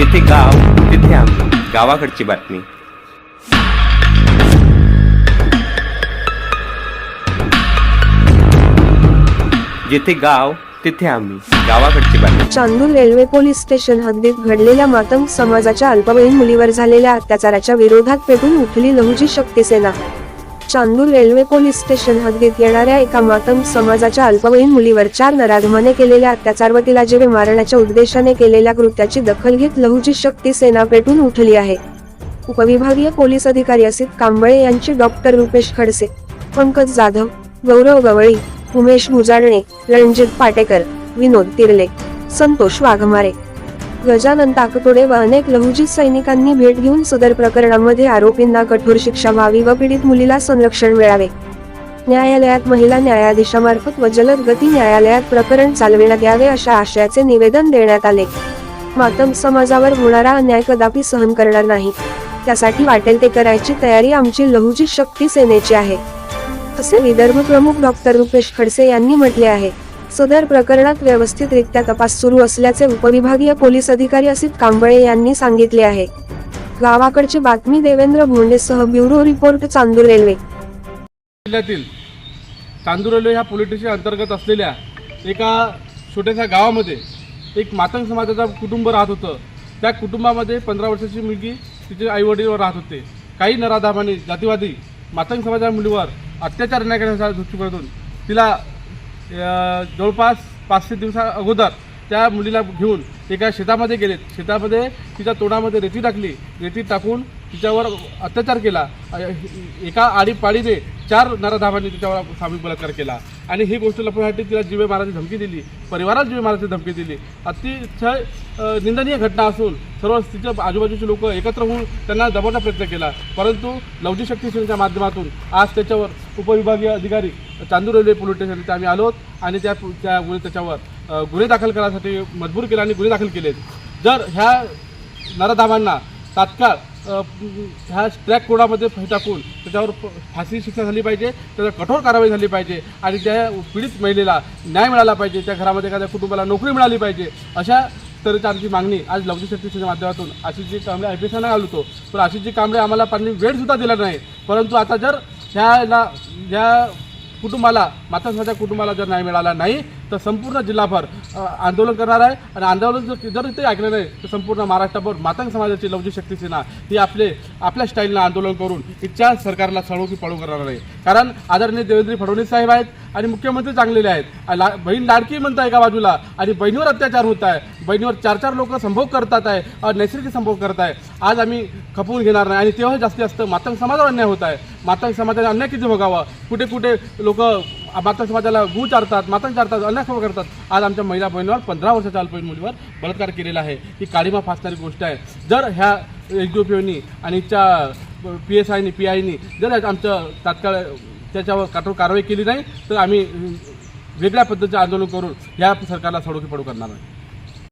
जिथे गाव तिथे आम्ही गावाकडची बातमी. जिथे गाव तिथे आम्ही गावाकडची बातमी. चांदूर रेल्वे पोलीस स्टेशन हद्दीत घडलेल्या मातंग समाजाच्या अल्पवयीन मुलीवर झालेल्या अत्याचाराच्या विरोधात पेटून उठली Lahuji Shakti Sena Chandur railway police station हद्दीत येणाऱ्या एका मातम समाजाच्या अल्पवयीन मुलीवर चार नराधमाने केलेल्या अत्याचार व तिला जीवे मारण्याच्या उद्देशाने केलेल्या कृत्याची दखल घेत लहुजी शक्ती सेना पेटून उठली आहे. उपविभागीय पोलीस अधिकारी असित कांबळे यांची डॉक्टर रुपेश खडसे पंकज जाधव गौरव गवळी उमेश गुजारणे रणजित पाटेकर विनोद तिरले संतोष वाघमारे गजानन ताकतोडे व अनेक लहुजित सैनिकांनी भेट घेऊन सदर प्रकरणामध्ये आरोपींना कठोर शिक्षा व्हावी व पीडित मुलीला संरक्षण मिळावे. न्यायालयात महिला न्यायाधीशामार्फत व जलद गती न्यायालयात प्रकरण चालविण्यात यावे अशा आशयाचे निवेदन देण्यात आले. मातम समाजावर होणारा अन्याय कदापि सहन करणार नाही. त्यासाठी वाटेल ते करायची तयारी आमची लहुजी शक्ती सेनेची आहे. असे विदर्भ प्रमुख डॉक्टर रुपेश खडसे यांनी म्हटले आहे. सदर प्रकरणात व्यवस्थितरित्या तपास सुरू असल्याचे उपविभागीय पोलीस अधिकारी असित कांबळे यांनी सांगितले आहे. गावाकडची बातमी देवेंद्र भोंडेसह ब्युरो रिपोर्ट चांदूर रेल्वे. जिल्ह्यातील चांदुरलो ह्या पोलिटिशन अंतर्गत असलेल्या एका छोट्याशा गावामध्ये एक मातंग समाजाचा कुटुंब राहत होतं. त्या कुटुंबामध्ये पंधरा वर्षाची मुलगी तिचे आईवडील राहत होते. काही नराधामाने जातीवादी मातंग समाजाच्या मुलीवर अत्याचार न करण्याच्या दृष्टिकोनातून तिला जवळपास पाचशे दिवसा अगोदर त्या मुलीला घेऊन एका शेतामध्ये गेलेत शेतामध्ये तिच्या तोंडामध्ये रेती टाकली. रेती टाकून तिच्यावर अत्याचार केला. एका आडीपाडीने चार नराधामांनी तिच्यावर सामूहिक बलात्कार केला. आणि ही गोष्ट लपवण्यासाठी तिला जीवे मारायची धमकी दिली. परिवारात जीवे मारायची धमकी दिली. अतिशय निंदनीय घटना असून सर्व तिच्या आजूबाजूचे लोक एकत्र होऊन त्यांना दबावचा प्रयत्न केला. परंतु लवजी शक्ती सेनेच्या माध्यमातून आज त्याच्यावर उपविभागीय अधिकारी चांदूर रेल्वे पोलीस स्टेशन इथे आम्ही आलो आणि त्या त्या गुन्हे त्याच्यावर गुन्हे दाखल करण्यासाठी मजबूर केला आणि गुन्हे दाखल केलेत. जर ह्या नरधामांना तात्काळ ह्या ट्रॅक कोडामध्ये टाकून त्याच्यावर फाशी शिक्षा झाली पाहिजे त्याच्यावर कठोर कारवाई झाली पाहिजे आणि त्या पीडित महिलेला न्याय मिळाला पाहिजे त्या घरामध्ये एखाद्या कुटुंबाला नोकरी मिळाली पाहिजे अशा तऱ्हेची आमची मागणी आज लवजी शक्तीच्या माध्यमातून आशिषजी कांबळे अपेक्षा नाही आलो होतो पण आशिषजी कांबळे आम्हाला पाणी वेळसुद्धा दिला नाही. परंतु आता जर ह्याला ह्या कुटुंबाला माता कुटुंबाला जर न्याय मिळाला नाही तर संपूर्ण जिल्हाभर आंदोलन करणार आहे. आणि आंदोलन जर जर इथे ऐकलं नाही तर संपूर्ण महाराष्ट्रभर मातंग समाजाची लवजी शक्ती सेना ही आपले आपल्या स्टाईलनं आंदोलन करून इच्छा सरकारला सळो की पळू करणार आहे. कारण आदरणीय देवेंद्र फडणवीस साहेब आहेत आणि मुख्यमंत्री चांगलेले आहेत. ला बहीण लाडकी म्हणता एका बाजूला आणि बहिणीवर अत्याचार होत आहे. बहिणीवर चार चार लोक संभोग करतात आहे नैसर्गिक संभोग करत आहे. आज आम्ही खपवून घेणार नाही आणि तेव्हा जास्तीत जास्त मातंग समाजावर अन्याय होत आहे. मातंग समाजाने अन्याय किती भोगावा? कुठे कुठे लोक मातंग समाजाला गू चारतात मातन चारतात अन्याय करतात. आज आमच्या महिला बहिणीवर पंधरा वर्षाच्या अल्पवयीन मुलीवर बलात्कार केलेला आहे. ही काळीमा फासणारी गोष्ट आहे. जर ह्या एच डी आणि च्या पी एस आयनी पी आयनी जर आमचं तात्काळ त्याच्यावर कठोर कारवाई केली नाही तर आम्ही वेगळ्या पद्धतीचे आंदोलन करून ह्या सरकारला सडोकी पडू करणार नाही.